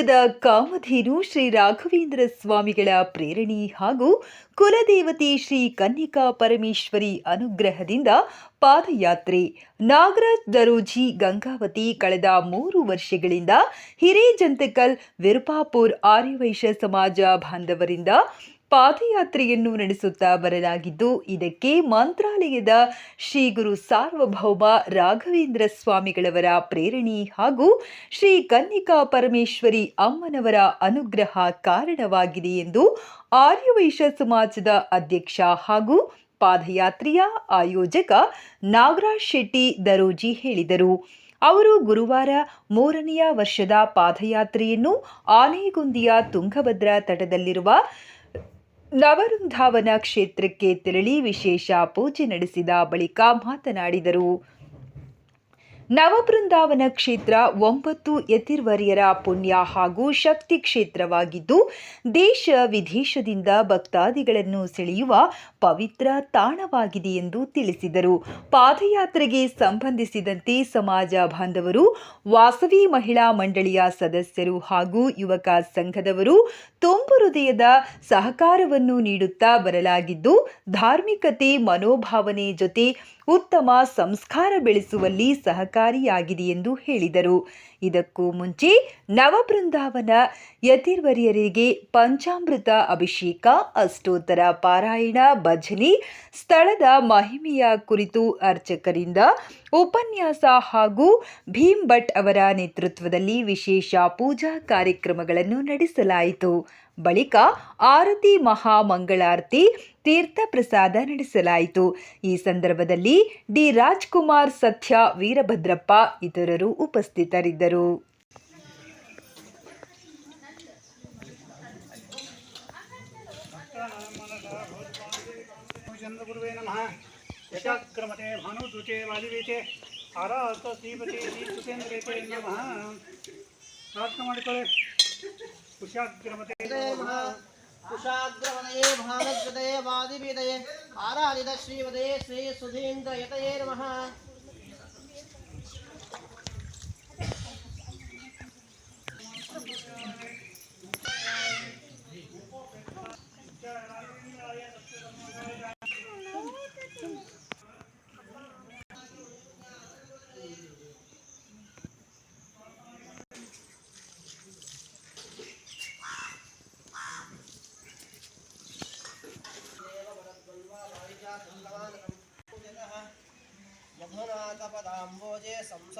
ಯುಗದ ಕಾಮಧೇನು ಶ್ರೀ ರಾಘವೇಂದ್ರ ಸ್ವಾಮಿಗಳ ಪ್ರೇರಣೆ ಹಾಗೂ ಕುಲದೇವತೆ ಶ್ರೀ ಕನ್ನಿಕಾ ಪರಮೇಶ್ವರಿ ಅನುಗ್ರಹದಿಂದ ಪಾದಯಾತ್ರೆ. ನಾಗರಾಜ್ ದರೋಜಿ ಗಂಗಾವತಿ ಕಳೆದ ಮೂರು ವರ್ಷಗಳಿಂದ ಹಿರೇಜಂತಕಲ್ ವಿರುಪಾಪುರ್ ಆರ್ಯವೈಶ್ಯ ಸಮಾಜ ಬಾಂಧವರಿಂದ ಪಾದಯಾತ್ರೆಯನ್ನು ನಡೆಸುತ್ತಾ ಬರಲಾಗಿದ್ದು, ಇದಕ್ಕೆ ಮಂತ್ರಾಲಯದ ಶ್ರೀ ಗುರು ಸಾರ್ವಭೌಮ ರಾಘವೇಂದ್ರ ಸ್ವಾಮಿಗಳವರ ಪ್ರೇರಣೆ ಹಾಗೂ ಶ್ರೀ ಕನ್ನಿಕಾ ಪರಮೇಶ್ವರಿ ಅಮ್ಮನವರ ಅನುಗ್ರಹ ಕಾರಣವಾಗಿದೆ ಎಂದು ಆರ್ಯವೈಶ್ಯ ಸಮಾಜದ ಅಧ್ಯಕ್ಷ ಹಾಗೂ ಪಾದಯಾತ್ರೆಯ ಆಯೋಜಕ ನಾಗರಾಜ್ ಶೆಟ್ಟಿ ದರೋಜಿ ಹೇಳಿದರು. ಅವರು ಗುರುವಾರ ಮೂರನೆಯ ವರ್ಷದ ಪಾದಯಾತ್ರೆಯನ್ನು ಆನೆಗುಂದಿಯ ತುಂಗಭದ್ರಾ ತಟದಲ್ಲಿರುವ ನವವೃಂದಾವನ ಕ್ಷೇತ್ರಕ್ಕೆ ತೆರಳಿ ವಿಶೇಷ ಪೂಜೆ ನಡೆಸಿದ ಬಳಿಕ ಮಾತನಾಡಿದರು. ನವಬೃಂದಾವನ ಕ್ಷೇತ್ರ ಒಂಬತ್ತು ಯತಿರ್ವರ್ಯರ ಪುಣ್ಯ ಹಾಗೂ ಶಕ್ತಿ ಕ್ಷೇತ್ರವಾಗಿದ್ದು, ದೇಶ ವಿದೇಶದಿಂದ ಭಕ್ತಾದಿಗಳನ್ನು ಸೆಳೆಯುವ ಪವಿತ್ರ ತಾಣವಾಗಿದೆ ಎಂದು ತಿಳಿಸಿದರು. ಪಾದಯಾತ್ರೆಗೆ ಸಂಬಂಧಿಸಿದಂತೆ ಸಮಾಜ ಬಾಂಧವರು, ವಾಸವಿ ಮಹಿಳಾ ಮಂಡಳಿಯ ಸದಸ್ಯರು ಹಾಗೂ ಯುವಕ ಸಂಘದವರು ತುಂಬು ಹೃದಯದ ಸಹಕಾರವನ್ನು ನೀಡುತ್ತಾ ಬರಲಾಗಿದ್ದು, ಧಾರ್ಮಿಕತೆ ಮನೋಭಾವನೆ ಜೊತೆ ಉತ್ತಮ ಸಂಸ್ಕಾರ ಬೆಳೆಸುವಲ್ಲಿ ಸಹಕಾರಿಯಾಗಿದೆ ಎಂದು ಹೇಳಿದರು. ಇದಕ್ಕೂ ಮುಂಚೆ ನವಬೃಂದಾವನ ಯತಿರ್ವರ್ಯರಿಗೆ ಪಂಚಾಮೃತ ಅಭಿಷೇಕ, ಅಷ್ಟೋತ್ತರ ಪಾರಾಯಣ, ಭಜನೆ, ಸ್ಥಳದ ಮಹಿಮೆಯ ಕುರಿತು ಅರ್ಚಕರಿಂದ ಉಪನ್ಯಾಸ ಹಾಗೂ ಭೀಮ್ ಭಟ್ ಅವರ ನೇತೃತ್ವದಲ್ಲಿ ವಿಶೇಷ ಪೂಜಾ ಕಾರ್ಯಕ್ರಮಗಳನ್ನು ನಡೆಸಲಾಯಿತು. ಬಳಿಕ ಆರತಿ ಮಹಾಮಂಗಳಾರತಿ ತೀರ್ಥ ಪ್ರಸಾದ ನಡೆಸಲಾಯಿತು. ಈ ಸಂದರ್ಭದಲ್ಲಿ ಡಿ. ರಾಜ್ಕುಮಾರ್ ಸತ್ಯ, ವೀರಭದ್ರಪ್ಪ ಇತರರು ಉಪಸ್ಥಿತರಿದ್ದರು. ಮಾಡಿಕೊಳ್ಳಿ. कुशाग्रवनये भानुकृतये वादिपीतये आराधितश्रीमदये श्रीसुधीन्द्रयतये नमः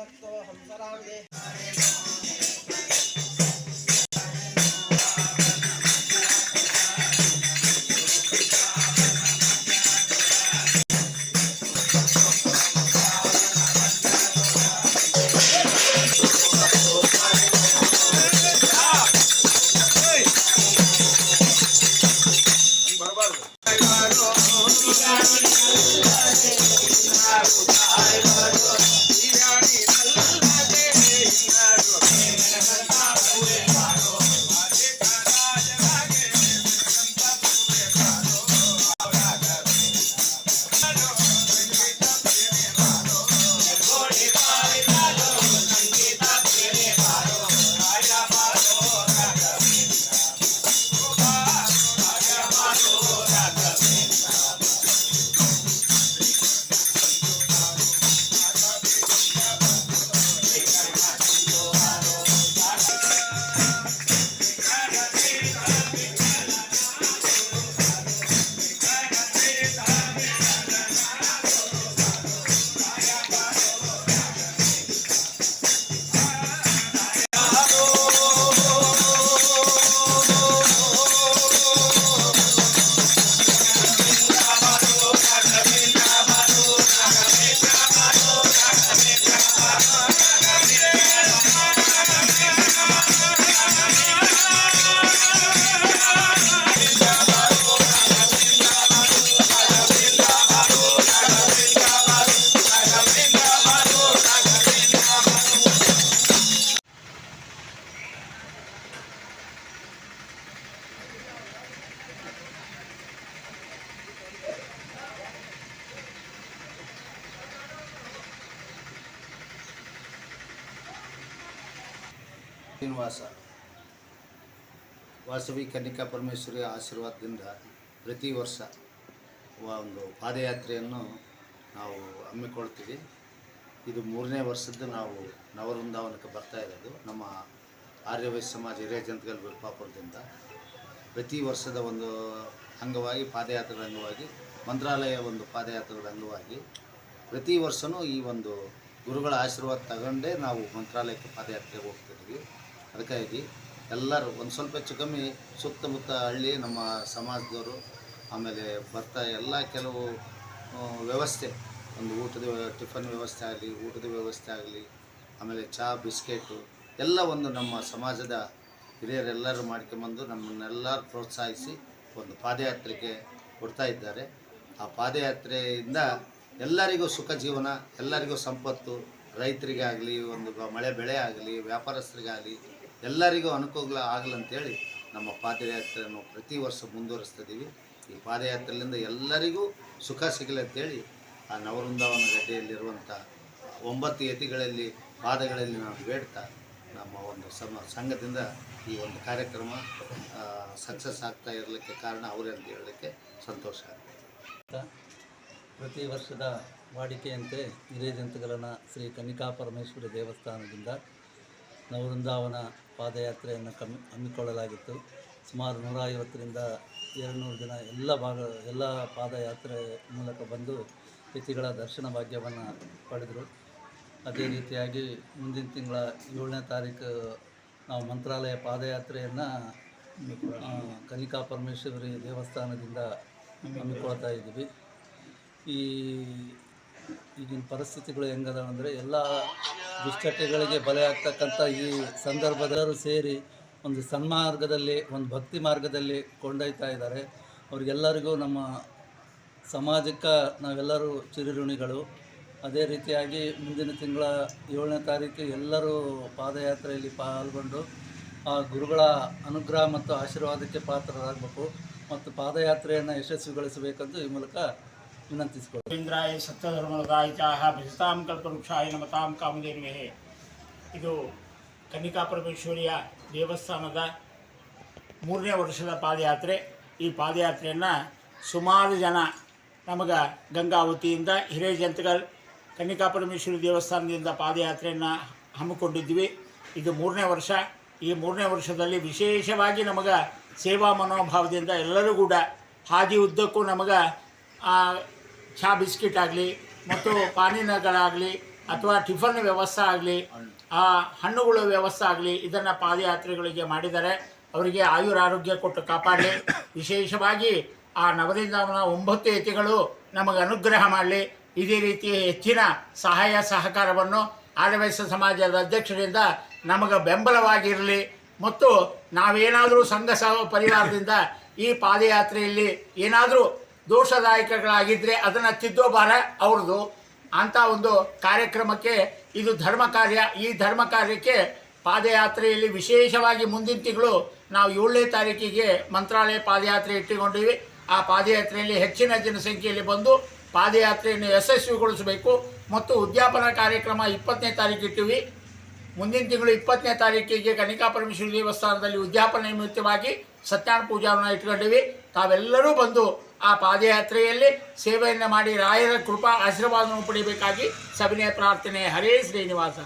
Exacto. ಶ್ರೀನಿವಾಸ ವಾಸವಿ ಕನ್ನಿಕಾ ಪರಮೇಶ್ವರಿ ಆಶೀರ್ವಾದದಿಂದ ಪ್ರತಿ ವರ್ಷ ಒಂದು ಪಾದಯಾತ್ರೆಯನ್ನು ನಾವು ಹಮ್ಮಿಕೊಳ್ತೀವಿ. ಇದು ಮೂರನೇ ವರ್ಷದ್ದು ನಾವು ನವವೃಂದಾವನಕ್ಕೆ ಬರ್ತಾ ಇರೋದು. ನಮ್ಮ ಆರ್ಯವೈ ಸಮಾಜ ಹಿರಿಯ ಜಂತಗಲ್ ಬಿಲ್ಪಾಪುರದಿಂದ ಪ್ರತಿ ವರ್ಷದ ಒಂದು ಅಂಗವಾಗಿ, ಪಾದಯಾತ್ರೆಗಳ ಅಂಗವಾಗಿ, ಮಂತ್ರಾಲಯ ಒಂದು ಪಾದಯಾತ್ರೆಗಳ ಅಂಗವಾಗಿ ಪ್ರತಿ ವರ್ಷವೂ ಈ ಒಂದು ಗುರುಗಳ ಆಶೀರ್ವಾದ ತಗೊಂಡೇ ನಾವು ಮಂತ್ರಾಲಯಕ್ಕೆ ಪಾದಯಾತ್ರೆಗೆ ಹೋಗ್ತಿದ್ವಿ. ಅದಕ್ಕಾಗಿ ಎಲ್ಲರೂ ಒಂದು ಸ್ವಲ್ಪ ಹೆಚ್ಚು ಕಮ್ಮಿ ಸುತ್ತಮುತ್ತ ಹಳ್ಳಿ, ನಮ್ಮ ಸಮಾಜದವರು, ಆಮೇಲೆ ಬರ್ತಾ ಎಲ್ಲ ಕೆಲವು ವ್ಯವಸ್ಥೆ, ಒಂದು ಊಟದ ಟಿಫನ್ ವ್ಯವಸ್ಥೆ ಆಗಲಿ, ಊಟದ ವ್ಯವಸ್ಥೆ ಆಗಲಿ, ಆಮೇಲೆ ಚಹಾ ಬಿಸ್ಕೆಟು, ಎಲ್ಲ ಒಂದು ನಮ್ಮ ಸಮಾಜದ ಹಿರಿಯರೆಲ್ಲರೂ ಮಾಡ್ಕೊಂಬಂದು ನಮ್ಮನ್ನೆಲ್ಲರೂ ಪ್ರೋತ್ಸಾಹಿಸಿ ಒಂದು ಪಾದಯಾತ್ರೆಗೆ ಕೊಡ್ತಾ ಇದ್ದಾರೆ. ಆ ಪಾದಯಾತ್ರೆಯಿಂದ ಎಲ್ಲರಿಗೂ ಸುಖ ಜೀವನ, ಎಲ್ಲರಿಗೂ ಸಂಪತ್ತು, ರೈತರಿಗಾಗಲಿ, ಒಂದು ಮಳೆ ಬೆಳೆ ಆಗಲಿ, ವ್ಯಾಪಾರಸ್ಥರಿಗಾಗಲಿ ಎಲ್ಲರಿಗೂ ಅನುಕೂಲ ಆಗಲಂತೇಳಿ ನಮ್ಮ ಪಾದಯಾತ್ರೆಯನ್ನು ಪ್ರತಿ ವರ್ಷ ಮುಂದುವರಿಸ್ತಿದ್ದೀವಿ. ಈ ಪಾದಯಾತ್ರೆಯಿಂದ ಎಲ್ಲರಿಗೂ ಸುಖ ಸಿಗಲಿ ಅಂತೇಳಿ ಆ ನವವೃಂದಾವನ ಗಡ್ಡೆಯಲ್ಲಿರುವಂಥ ಒಂಬತ್ತು ಯತಿಗಳಲ್ಲಿ, ಪಾದಗಳಲ್ಲಿ ನಾವು ಬೇಡ್ತಾ ನಮ್ಮ ಒಂದು ಸಮ, ಸಂಘದಿಂದ ಈ ಒಂದು ಕಾರ್ಯಕ್ರಮ ಸಕ್ಸಸ್ ಆಗ್ತಾ ಇರಲಿಕ್ಕೆ ಕಾರಣ ಅವರೇ ಅಂತ ಹೇಳಲಿಕ್ಕೆ ಸಂತೋಷ ಆಗ್ತದೆ. ಪ್ರತಿ ವರ್ಷದ ವಾಡಿಕೆಯಂತೆ ಹಿರಿಯ ಜಂತುಗಳನ್ನು ಶ್ರೀ ಕನಿಕಾ ಪರಮೇಶ್ವರಿ ದೇವಸ್ಥಾನದಿಂದ ನವವೃಂದಾವನ ಪಾದಯಾತ್ರೆಯನ್ನು ಕಮ್ಮಿ ಹಮ್ಮಿಕೊಳ್ಳಲಾಗಿತ್ತು. ಸುಮಾರು ನೂರ ಐವತ್ತರಿಂದ ಎರಡುನೂರು ಜನ ಎಲ್ಲ ಭಾಗ, ಎಲ್ಲ ಪಾದಯಾತ್ರೆ ಮೂಲಕ ಬಂದು ತಿಥಿಗಳ ದರ್ಶನ ಭಾಗ್ಯವನ್ನು ಪಡೆದರು. ಅದೇ ರೀತಿಯಾಗಿ ಮುಂದಿನ ತಿಂಗಳ ಏಳನೇ ತಾರೀಕು ನಾವು ಮಂತ್ರಾಲಯ ಪಾದಯಾತ್ರೆಯನ್ನು ಕನಿಕಾ ಪರಮೇಶ್ವರಿ ದೇವಸ್ಥಾನದಿಂದ ಹಮ್ಮಿಕೊಳ್ತಾ ಇದ್ದೀವಿ. ಈ ಈಗಿನ ಪರಿಸ್ಥಿತಿಗಳು ಹೆಂಗದ ಅಂದರೆ ಎಲ್ಲ ದುಶ್ಚಟಗಳಿಗೆ ಬಲೆ ಆಗ್ತಕ್ಕಂಥ ಈ ಸಂದರ್ಭದಲ್ಲರೂ ಸೇರಿ ಒಂದು ಸನ್ಮಾರ್ಗದಲ್ಲಿ, ಒಂದು ಭಕ್ತಿ ಮಾರ್ಗದಲ್ಲಿ ಕೊಂಡೊಯ್ತಾ ಇದ್ದಾರೆ. ಅವ್ರಿಗೆಲ್ಲರಿಗೂ ನಮ್ಮ ಸಮಾಜಕ್ಕೆ ನಾವೆಲ್ಲರೂ ಚಿರಋಣಿಗಳು. ಅದೇ ರೀತಿಯಾಗಿ ಮುಂದಿನ ತಿಂಗಳ ಏಳನೇ ತಾರೀಕು ಎಲ್ಲರೂ ಪಾದಯಾತ್ರೆಯಲ್ಲಿ ಪಾಲ್ಗೊಂಡು ಆ ಗುರುಗಳ ಅನುಗ್ರಹ ಮತ್ತು ಆಶೀರ್ವಾದಕ್ಕೆ ಪಾತ್ರರಾಗಬೇಕು ಮತ್ತು ಪಾದಯಾತ್ರೆಯನ್ನು ಯಶಸ್ವಿಗೊಳಿಸಬೇಕೆಂದು ಈ ಮೂಲಕ ವಿನಂತಿಸಿಕೊಳ್ಳಿ. ಇಂದ್ರಾಯ ಸತ್ಯಧರ್ಮದಾಯಿತಾಹ ಭಜತಾಂ ಕಲ್ಪವೃಕ್ಷಾಯ ನಮತಾಂ ಕಾಮಧೇನುವೆ. ಇದು ಕನ್ನಿಕಾ ಪರಮೇಶ್ವರಿಯ ದೇವಸ್ಥಾನದ ಮೂರನೇ ವರ್ಷದ ಪಾದಯಾತ್ರೆ. ಈ ಪಾದಯಾತ್ರೆಯನ್ನು ಸುಮಾರು ಜನ ನಮಗೆ ಗಂಗಾವತಿಯಿಂದ ಹಿರೇಜಂತಗಲ್ ಕನ್ನಿಕಾ ಪರಮೇಶ್ವರಿ ದೇವಸ್ಥಾನದಿಂದ ಪಾದಯಾತ್ರೆಯನ್ನು ಹಮ್ಮಿಕೊಂಡಿದ್ವಿ. ಇದು ಮೂರನೇ ವರ್ಷ. ಈ ಮೂರನೇ ವರ್ಷದಲ್ಲಿ ವಿಶೇಷವಾಗಿ ನಮಗೆ ಸೇವಾ ಮನೋಭಾವದಿಂದ ಎಲ್ಲರೂ ಕೂಡ ಹಾದಿ ಉದ್ದಕ್ಕೂ ನಮಗೆ ಚಹಾ ಬಿಸ್ಕಿಟ್ ಆಗಲಿ, ಮತ್ತು ಪಾನೀಯಗಳಾಗಲಿ, ಅಥವಾ ಟಿಫನ್ ವ್ಯವಸ್ಥೆ ಆಗಲಿ, ಆ ಹಣ್ಣುಗಳ ವ್ಯವಸ್ಥೆ ಆಗಲಿ, ಇದನ್ನು ಪಾದಯಾತ್ರೆಗಳಿಗೆ ಮಾಡಿದ್ದಾರೆ ಅವರಿಗೆ ಆಯುರಾರೋಗ್ಯ ಕೊಟ್ಟು ಕಾಪಾಡಲಿ. ವಿಶೇಷವಾಗಿ ಆ ನವರಿಂದಾವನ ಒಂಬತ್ತು ಯತಿಗಳು ನಮಗೆ ಅನುಗ್ರಹ ಮಾಡಲಿ. ಇದೇ ರೀತಿ ಹೆಚ್ಚಿನ ಸಹಾಯ ಸಹಕಾರವನ್ನು ಆಡವಯಸ್ಸ ಸಮಾಜದ ಅಧ್ಯಕ್ಷರಿಂದ ನಮಗೆ ಬೆಂಬಲವಾಗಿರಲಿ. ಮತ್ತು ನಾವೇನಾದರೂ ಸಂಘ ಸಹ ಪರಿವಾರದಿಂದ ಈ ಪಾದಯಾತ್ರೆಯಲ್ಲಿ ಏನಾದರೂ ದೋಷದಾಯಕಗಳಾಗಿದ್ದರೆ ಅದನ್ನು ತಿದ್ದೋ ಭಾರ ಅವ್ರದ್ದು ಅಂಥ ಒಂದು ಕಾರ್ಯಕ್ರಮಕ್ಕೆ ಇದು ಧರ್ಮ ಕಾರ್ಯ. ಈ ಧರ್ಮ ಕಾರ್ಯಕ್ಕೆ ಪಾದಯಾತ್ರೆಯಲ್ಲಿ ವಿಶೇಷವಾಗಿ ಮುಂದಿನ ತಿಂಗಳು ನಾವು ಏಳನೇ ತಾರೀಕಿಗೆ ಮಂತ್ರಾಲಯ ಪಾದಯಾತ್ರೆ ಇಟ್ಟುಕೊಂಡಿವಿ. ಆ ಪಾದಯಾತ್ರೆಯಲ್ಲಿ ಹೆಚ್ಚಿನ ಜನಸಂಖ್ಯೆಯಲ್ಲಿ ಬಂದು ಪಾದಯಾತ್ರೆಯನ್ನು ಯಶಸ್ವಿಗೊಳಿಸಬೇಕು. ಮತ್ತು ಉದ್ಯಾಪನಾ ಕಾರ್ಯಕ್ರಮ ಇಪ್ಪತ್ತನೇ ತಾರೀಕು ಇಟ್ಟಿವಿ. ಮುಂದಿನ ತಿಂಗಳು ಇಪ್ಪತ್ತನೇ ತಾರೀಕಿಗೆ ಕನಿಕಾ ಪರಮೇಶ್ವರಿ ದೇವಸ್ಥಾನದಲ್ಲಿ ಉದ್ಯಾಪನ ನಿಮಿತ್ತವಾಗಿ ಸತ್ಯನಾರಾಯಣ ಪೂಜಾವನ್ನು ಇಟ್ಕೊಂಡಿವಿ. ತಾವೆಲ್ಲರೂ ಬಂದು ಆ ಪಾದಯಾತ್ರೆಯಲ್ಲಿ ಸೇವೆಯನ್ನು ಮಾಡಿ ರಾಯರ ಕೃಪಾ ಆಶೀರ್ವಾದವನ್ನು ಪಡೆಯಬೇಕಾಗಿ ಸಭಿನಯ ಪ್ರಾರ್ಥನೆ. ಹರೇ ಶ್ರೀನಿವಾಸ.